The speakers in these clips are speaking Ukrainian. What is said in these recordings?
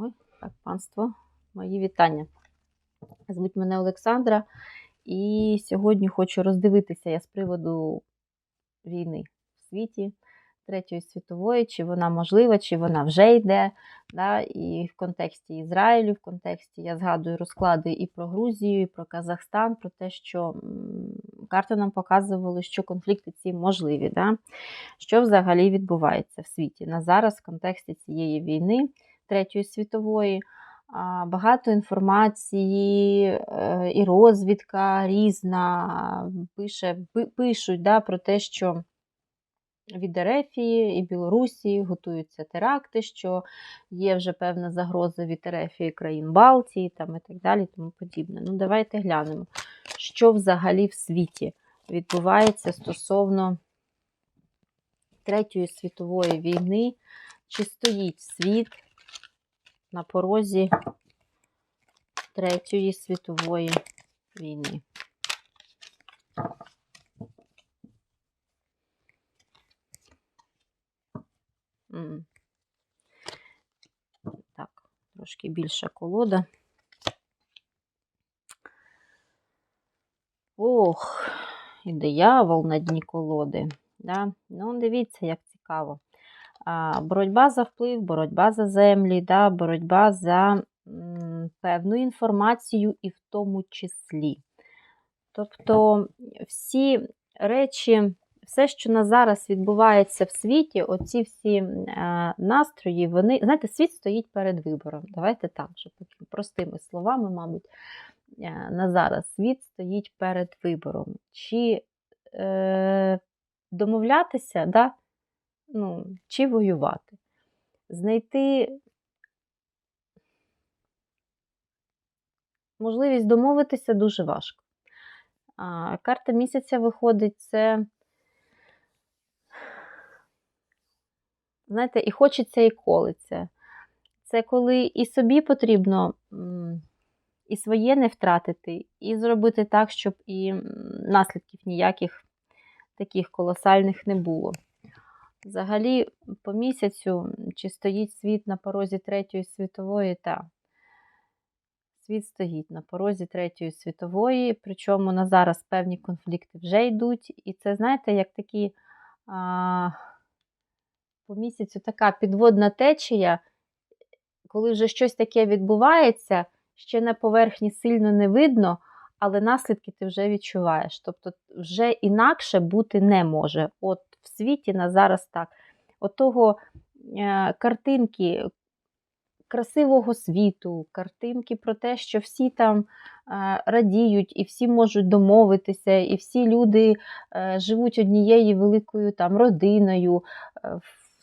Ой, так, панство, мої вітання. Звуть мене Олександра, і сьогодні хочу роздивитися я з приводу війни в світі Третьої світової, чи вона можлива, чи вона вже йде. Да? І в контексті Ізраїлю, в контексті я згадую розклади і про Грузію, і про Казахстан, про те, що карти нам показували, що конфлікти ці можливі. Да? Що взагалі відбувається в світі на зараз в контексті цієї війни Третьої світової. Багато інформації е, і розвідка різна пише, пишуть да, про те, що від Ерефії і Білорусі готуються теракти, що є вже певна загроза від Ерефії країн Балтії там, і так далі, тому подібне. Ну, давайте глянемо, що взагалі в світі відбувається стосовно Третьої світової війни, чи стоїть світ на порозі Третьої світової війни. Так, трошки більша колода. Ох, і диявол на дні колоди. Да? Ну, дивіться, як цікаво. Боротьба за вплив, боротьба за землі, да? боротьба за певну інформацію і в тому числі. Тобто всі речі, все, що на зараз відбувається в світі, оці всі е, настрої, вони, знаєте, світ стоїть перед вибором. Давайте так, щоб простими словами, мабуть, е, на зараз світ стоїть перед вибором. Чи е, домовлятися, да? Ну, чи воювати. Знайти можливість домовитися дуже важко. А, карта місяця виходить це. Знаєте, і хочеться, і колиться. Це коли і собі потрібно і своє не втратити, і зробити так, щоб і наслідків ніяких таких колосальних не було. Взагалі, по місяцю, чи стоїть світ на порозі Третьої світової, та світ стоїть на порозі Третьої світової, причому на зараз певні конфлікти вже йдуть. І це, знаєте, як такі а, по місяцю така підводна течія, коли вже щось таке відбувається, ще на поверхні сильно не видно, але наслідки ти вже відчуваєш. Тобто, вже інакше бути не може. От в світі на зараз так. От е, картинки красивого світу, картинки про те, що всі там е, радіють, і всі можуть домовитися, і всі люди е, живуть однією великою там родиною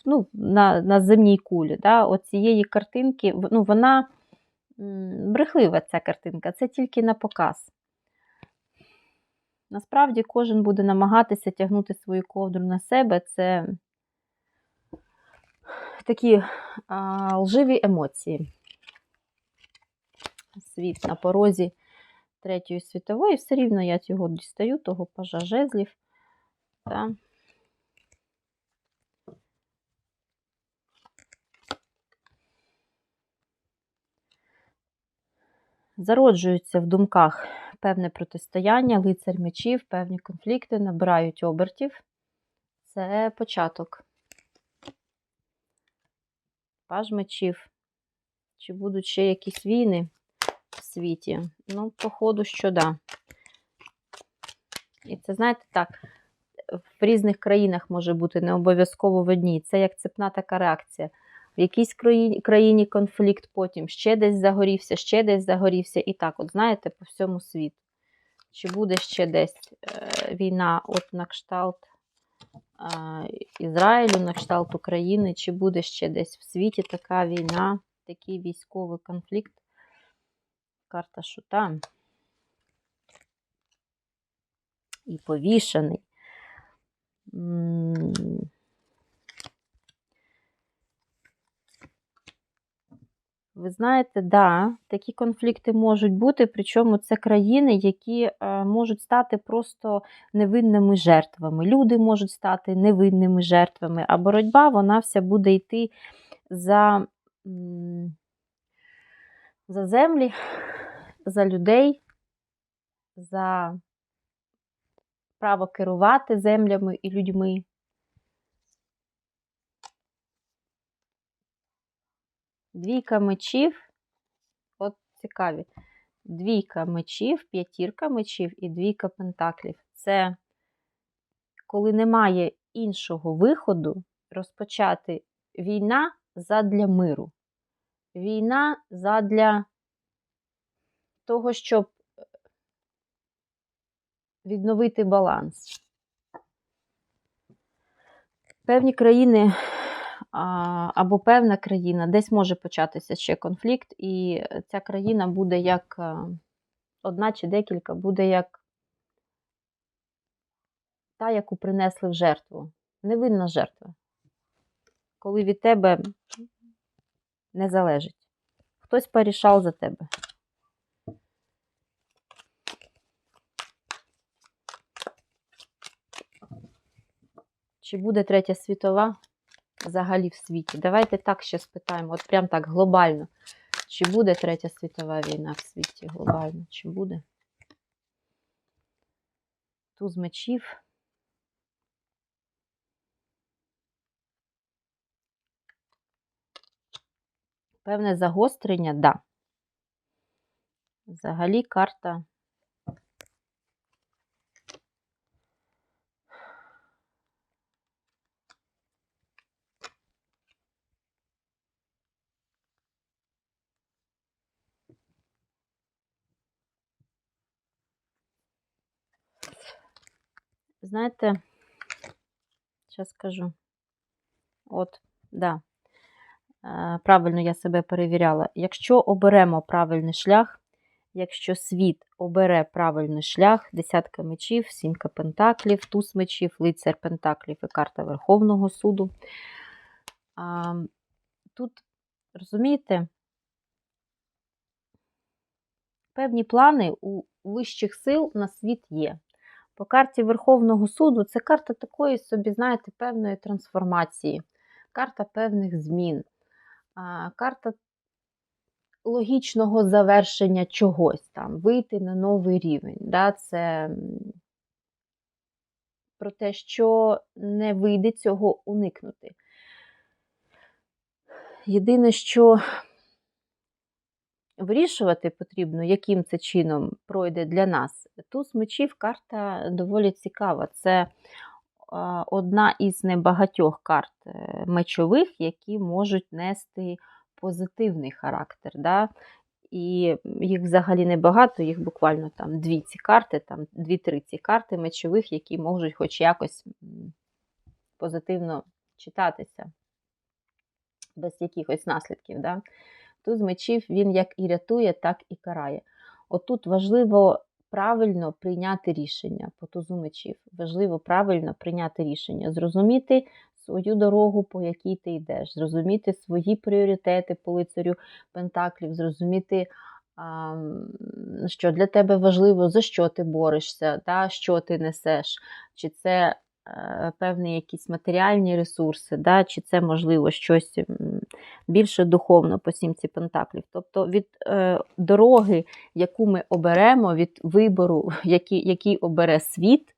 ну, на, на земній кулі. Да? От картинки, ну, вона брехлива ця картинка, це тільки на показ. Насправді кожен буде намагатися тягнути свою ковдру на себе. Це такі а, лживі емоції. Світ на порозі Третьої світової. Все рівно я цього дістаю, того пажа жезлів. Та. Зароджуються в думках певне протистояння, лицар мечів, певні конфлікти набирають обертів. Це початок. Паж мечів. Чи будуть ще якісь війни в світі? Ну, походу, що да. І це, знаєте, так, в різних країнах може бути не обов'язково в одній. Це як цепна така реакція. В якійсь країні, країні конфлікт, потім ще десь загорівся, ще десь загорівся. І так, от знаєте, по всьому світу. Чи буде ще десь е, війна от на кшталт е, Ізраїлю, на кшталт України, чи буде ще десь в світі така війна, такий військовий конфлікт? Карта шута. І повішений. Ви знаєте, да, такі конфлікти можуть бути, причому це країни, які е, можуть стати просто невинними жертвами. Люди можуть стати невинними жертвами, а боротьба вона вся буде йти за за землі, за людей, за право керувати землями і людьми. Двійка мечів, от цікаві. Двійка мечів, п'ятірка мечів і двійка пентаклів. Це коли немає іншого виходу, розпочати війна задля миру. Війна задля того, щоб відновити баланс. Певні країни або певна країна, десь може початися ще конфлікт, і ця країна буде як одна чи декілька, буде як та, яку принесли в жертву. Невинна жертва. Коли від тебе не залежить. Хтось порішав за тебе. Чи буде третя світова взагалі в світі? Давайте так ще спитаємо, от прям так глобально. Чи буде третя світова війна в світі глобально? Чи буде? Туз мечів. Певне загострення, да. Взагалі карта. Знаєте, зараз скажу. От, да. Е, правильно я себе перевіряла. Якщо оберемо правильний шлях, якщо світ обере правильний шлях, десятка мечів, сімка пентаклів, туз мечів, лицар пентаклів і карта Верховного суду. Тут, розумієте, певні плани у вищих сил на світ є. По карті Верховного суду це карта такої собі, знаєте, певної трансформації, карта певних змін карта логічного завершення чогось там, вийти на новий рівень. Да? Це про те, що не вийде цього уникнути. Єдине, що вирішувати потрібно, яким це чином пройде для нас. Туз мечів карта доволі цікава. Це одна із небагатьох карт е, мечових, які можуть нести позитивний характер. Да? І їх взагалі небагато, їх буквально там дві ці карти, там дві-три ці карти мечових, які можуть хоч якось позитивно читатися, без якихось наслідків. Да? Тут з мечів він як і рятує, так і карає. Отут важливо правильно прийняти рішення по тузу мечів. Важливо правильно прийняти рішення, зрозуміти свою дорогу, по якій ти йдеш, зрозуміти свої пріоритети по лицарю Пентаклів, зрозуміти, що для тебе важливо, за що ти борешся, да, що ти несеш, чи це Е, певні якісь матеріальні ресурси, да, чи це, можливо, щось більше духовно по сімці Пентаклів. Тобто від е, дороги, яку ми оберемо, від вибору, який, який обере світ,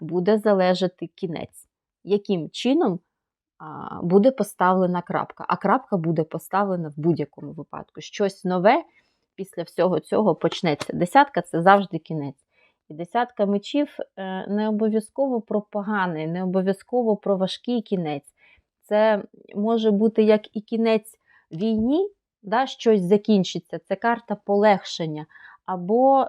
буде залежати кінець. Яким чином а, буде поставлена крапка? А крапка буде поставлена в будь-якому випадку. Щось нове після всього цього почнеться. Десятка це завжди кінець. І десятка мечів е, не обов'язково про поганий, не обов'язково про важкий кінець. Це може бути як і кінець війні, да, щось закінчиться. Це карта полегшення. Або е,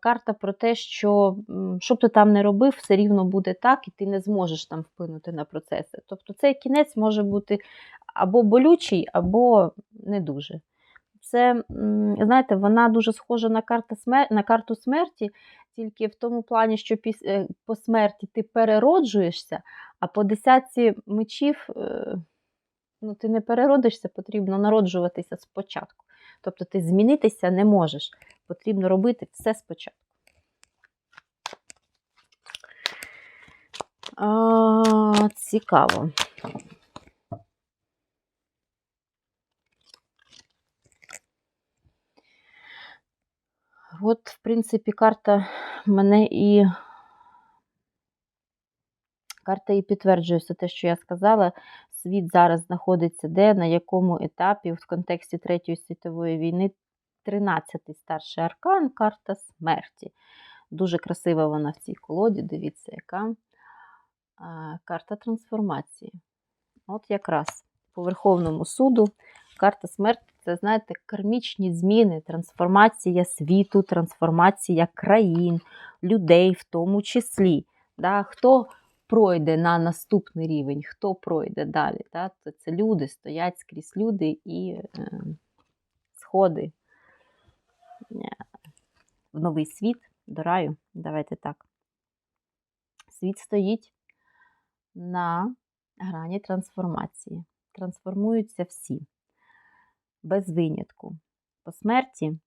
карта про те, що що б ти там не робив, все рівно буде так, і ти не зможеш там вплинути на процеси. Тобто цей кінець може бути або болючий, або не дуже. Це, знаєте, вона дуже схожа на карту смер... на карту смерті, тільки в тому плані, що. Е, по смерті ти перероджуєшся, а по десятці мечів е, ну, ти не переродишся, потрібно народжуватися спочатку. Тобто ти змінитися не можеш. Потрібно робити все спочатку. А, Цікаво. От, в принципі, карта мене і. Карта і підтверджує все те, що я сказала. Світ зараз знаходиться де, на якому етапі в контексті Третьої світової війни 13-й старший аркан, карта смерті. Дуже красива вона в цій колоді, дивіться, яка карта трансформації. От якраз по Верховному суду карта смерті це, знаєте, кармічні зміни, трансформація світу, трансформація країн, людей в тому числі. Да? Хто пройде на наступний рівень, хто пройде далі? Да? Це люди стоять скрізь люди і е, сходи е, в новий світ до раю. Давайте так. Світ стоїть на грані трансформації. Трансформуються всі, без винятку. По смерті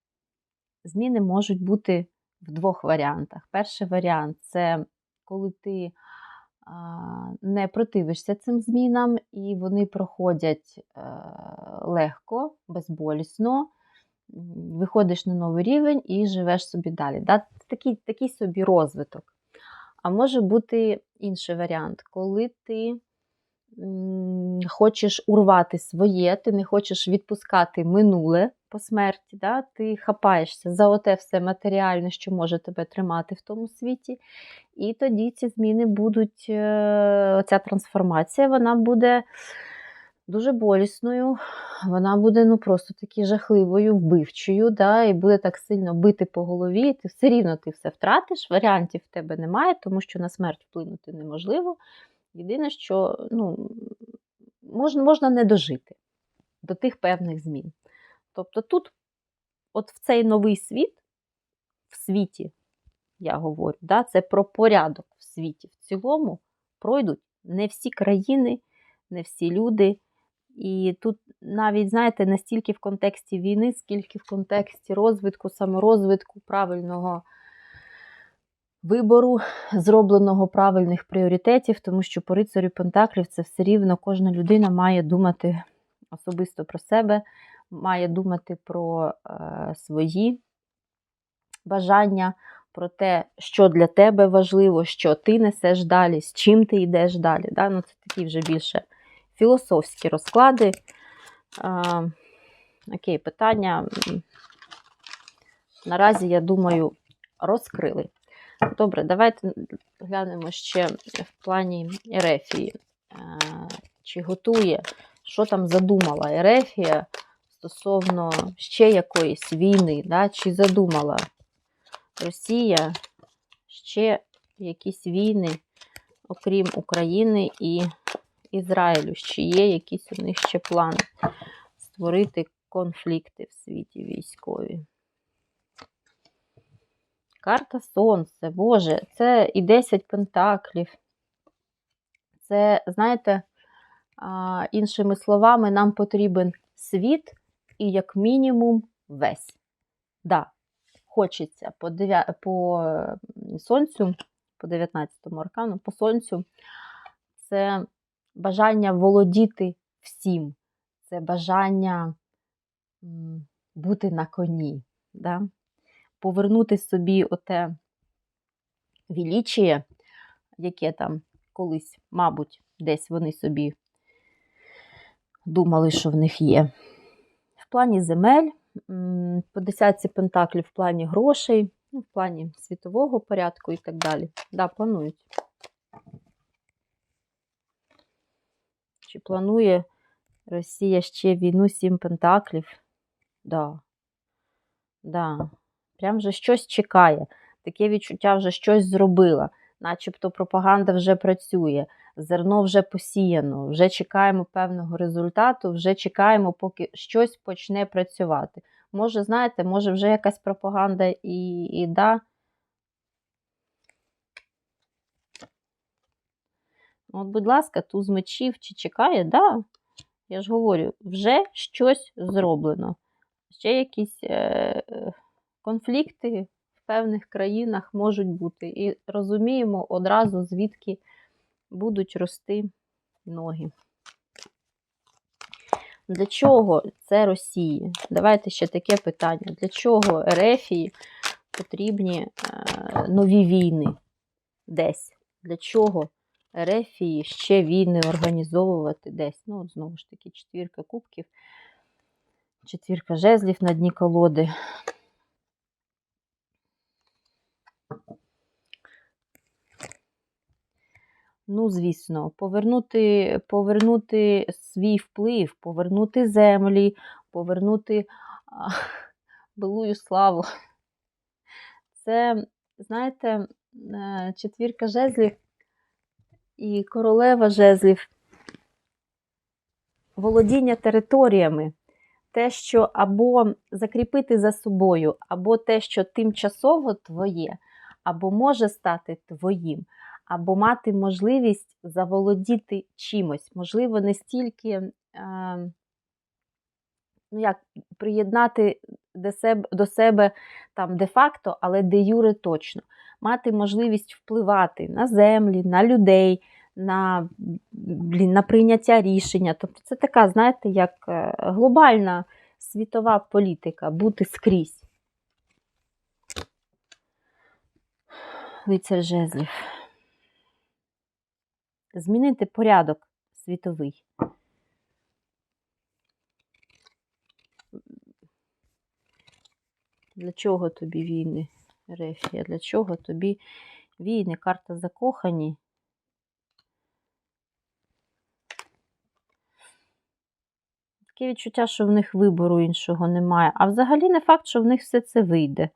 зміни можуть бути в двох варіантах. Перший варіант це коли ти не противишся цим змінам, і вони проходять е, легко, безболісно, виходиш на новий рівень і живеш собі далі. Да? Такий, такий собі розвиток. А може бути інший варіант, коли ти хочеш урвати своє, ти не хочеш відпускати минуле по смерті, да? ти хапаєшся за оте все матеріальне, що може тебе тримати в тому світі. І тоді ці зміни будуть, е, оця трансформація, вона буде дуже болісною, вона буде ну просто таки жахливою, вбивчою, да, і буде так сильно бити по голові, і ти все рівно ти все втратиш, варіантів в тебе немає, тому що на смерть вплинути неможливо. Єдине, що ну, можна, можна не дожити до тих певних змін. Тобто тут, от в цей новий світ, в світі, я говорю, да, це про порядок в світі. В цілому пройдуть не всі країни, не всі люди. І тут навіть, знаєте, не стільки в контексті війни, скільки в контексті розвитку, саморозвитку, правильного вибору, зробленого правильних пріоритетів, тому що по рицарю Пентаклів це все рівно кожна людина має думати особисто про себе, має думати про е, свої бажання, про те, що для тебе важливо, що ти несеш далі, з чим ти йдеш далі. Да? Ну, Це такі вже більше філософські розклади. А, окей, питання наразі, я думаю, розкрили. Добре, давайте глянемо ще в плані Ерефії. Чи готує, що там задумала Ерефія стосовно ще якоїсь війни, да? чи задумала Росія ще якісь війни, окрім України і Ізраїлю, чи є якісь у них ще плани створити конфлікти в світі військові. Карта Сонце, Боже, це і 10 пентаклів. Це, знаєте, іншими словами, нам потрібен світ і, як мінімум, весь. Да, хочеться по, 9, по сонцю, по 19-му аркану, по сонцю, це бажання володіти всім, це бажання бути на коні, да? Повернути собі оте вілічіє, яке там колись, мабуть, десь вони собі думали, що в них є. В плані земель, по десятці пентаклів в плані грошей, ну, в плані світового порядку і так далі. Да, планують. Чи планує Росія ще війну сім пентаклів? Да. Да. Прям вже щось чекає. Таке відчуття вже щось зробила. Начебто пропаганда вже працює, зерно вже посіяно, вже чекаємо певного результату, вже чекаємо, поки щось почне працювати. Може, знаєте, може вже якась пропаганда і, і да. От, будь ласка, туз мечів чи чекає, да. Я ж говорю, вже щось зроблено. Ще якісь е, конфлікти в певних країнах можуть бути. І розуміємо одразу, звідки будуть рости ноги. Для чого це Росії? Давайте ще таке питання. Для чого Ерефії потрібні е, нові війни десь. Для чого Ерефії ще війни організовувати десь? Ну, от знову ж таки, четвірка кубків, четвірка жезлів на дні колоди. Ну, звісно, повернути, повернути свій вплив, повернути землі, повернути а, былую славу. Це, знаєте, е, четвірка жезлів і королева жезлів, володіння територіями, те, що або закріпити за собою, або те, що тимчасово твоє, або може стати твоїм, або мати можливість заволодіти чимось. Можливо, не стільки. Е, ну як, приєднати до себе, до себе там де-факто, але де юре точно. Мати можливість впливати на землі, на людей, на блін, на прийняття рішення. Тобто це така, знаєте, як е, глобальна світова політика, бути скрізь. Лицар жезлів. Змінити порядок світовий. Для чого тобі війни, Рефія? Для чого тобі війни? Карта закохані. Таке відчуття, що в них вибору іншого немає. А взагалі не факт, що в них все це вийде.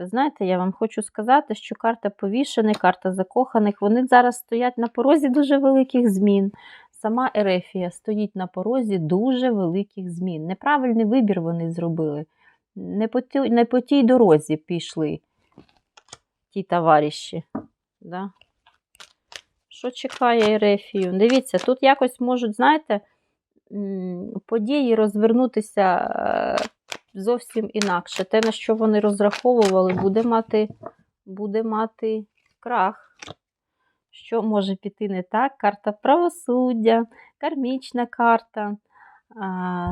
Ви знаєте, я вам хочу сказати, що карта повішених, карта закоханих, вони зараз стоять на порозі дуже великих змін. Сама Ерефія стоїть на порозі дуже великих змін. Неправильний вибір вони зробили. Не по тій, не по тій дорозі пішли ті товариші. Да? Що чекає Ерефію? Дивіться, тут якось можуть, знаєте, події розвернутися е, зовсім інакше. Те, на що вони розраховували, буде мати, буде мати крах. Що може піти не так? Карта правосуддя, кармічна карта.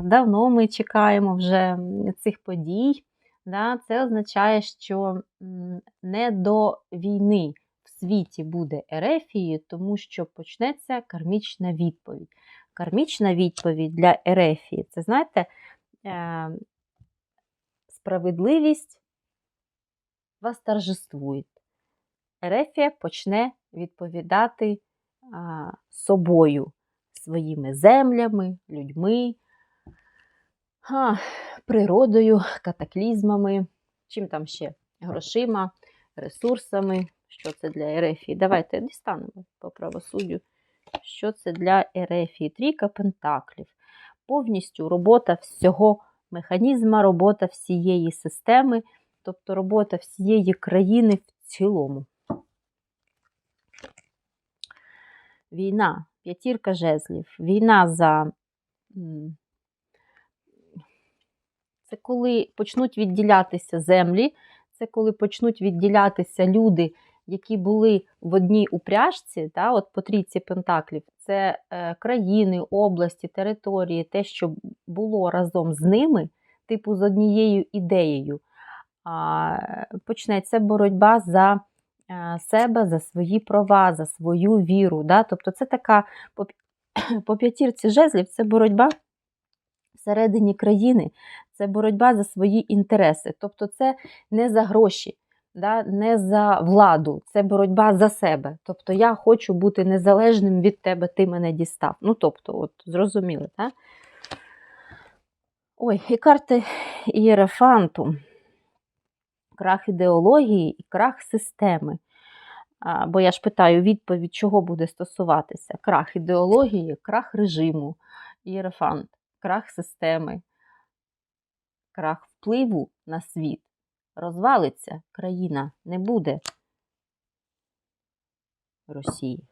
Давно ми чекаємо вже цих подій. Це означає, що не до війни в світі буде Ерефії, тому що почнеться кармічна відповідь. Кармічна відповідь для Ерефії це, знаєте, е, справедливість вас торжествує. Ерефія почне відповідати а, собою, своїми землями, людьми, а, природою, катаклізмами, чим там ще грошима, ресурсами. Що це для Ерефії? Давайте дістанемо по правосуддю. Що це для Ерефії? Трійка пентаклів. Повністю робота всього механізма, робота всієї системи, тобто робота всієї країни в цілому. Війна, п'ятірка жезлів, війна за. Це коли почнуть відділятися землі, це коли почнуть відділятися люди, які були в одній упряжці, та, от по трійці пентаклів, це е, країни, області, території, те, що було разом з ними, типу з однією ідеєю. Почнеться боротьба за е, себе, за свої права, за свою віру. Да? Тобто це така по, по п'ятірці жезлів це боротьба всередині країни, це боротьба за свої інтереси. Тобто це не за гроші да, не за владу, це боротьба за себе. Тобто я хочу бути незалежним від тебе, ти мене дістав. Ну, тобто, от, зрозуміли, так? Ой, і карти Ієрафанту. Крах ідеології і крах системи. А, бо я ж питаю відповідь, чого буде стосуватися: крах ідеології, крах режиму, Ієрафант, крах системи, крах впливу на світ розвалиться країна, не буде Росії.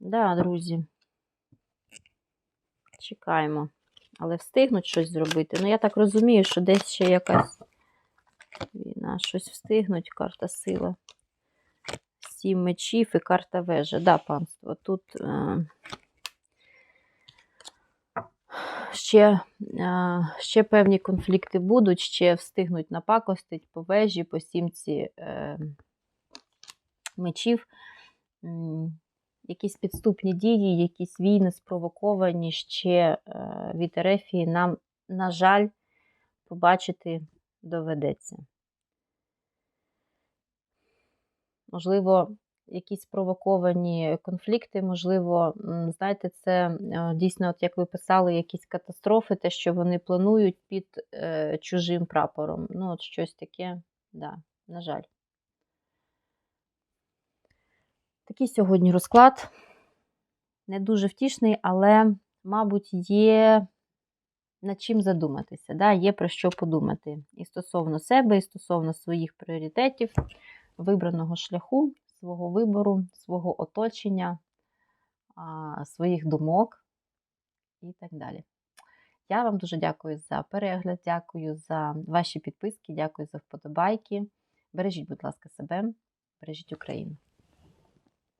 Да, друзі, чекаємо, але встигнуть щось зробити. Ну, я так розумію, що десь ще якась війна, щось встигнуть, карта сила Сім мечів і карта вежа. Да, панство. Тут е, ще, е, ще певні конфлікти будуть, ще встигнуть напакостить по вежі, по сімці е, мечів. Якісь підступні дії, якісь війни спровоковані ще від Ерефії нам, на жаль, побачити доведеться. Можливо, якісь спровоковані конфлікти, можливо, знаєте, це е, дійсно, от як ви писали, якісь катастрофи, те, що вони планують під е, чужим прапором. Ну, от щось таке, да, на жаль. Такий сьогодні розклад. Не дуже втішний, але, мабуть, є над чим задуматися. Да? Є про що подумати і стосовно себе, і стосовно своїх пріоритетів, вибраного шляху, свого вибору, свого оточення, своїх думок і так далі. Я вам дуже дякую за перегляд, дякую за ваші підписки, дякую за вподобайки. Бережіть, будь ласка, себе, бережіть Україну.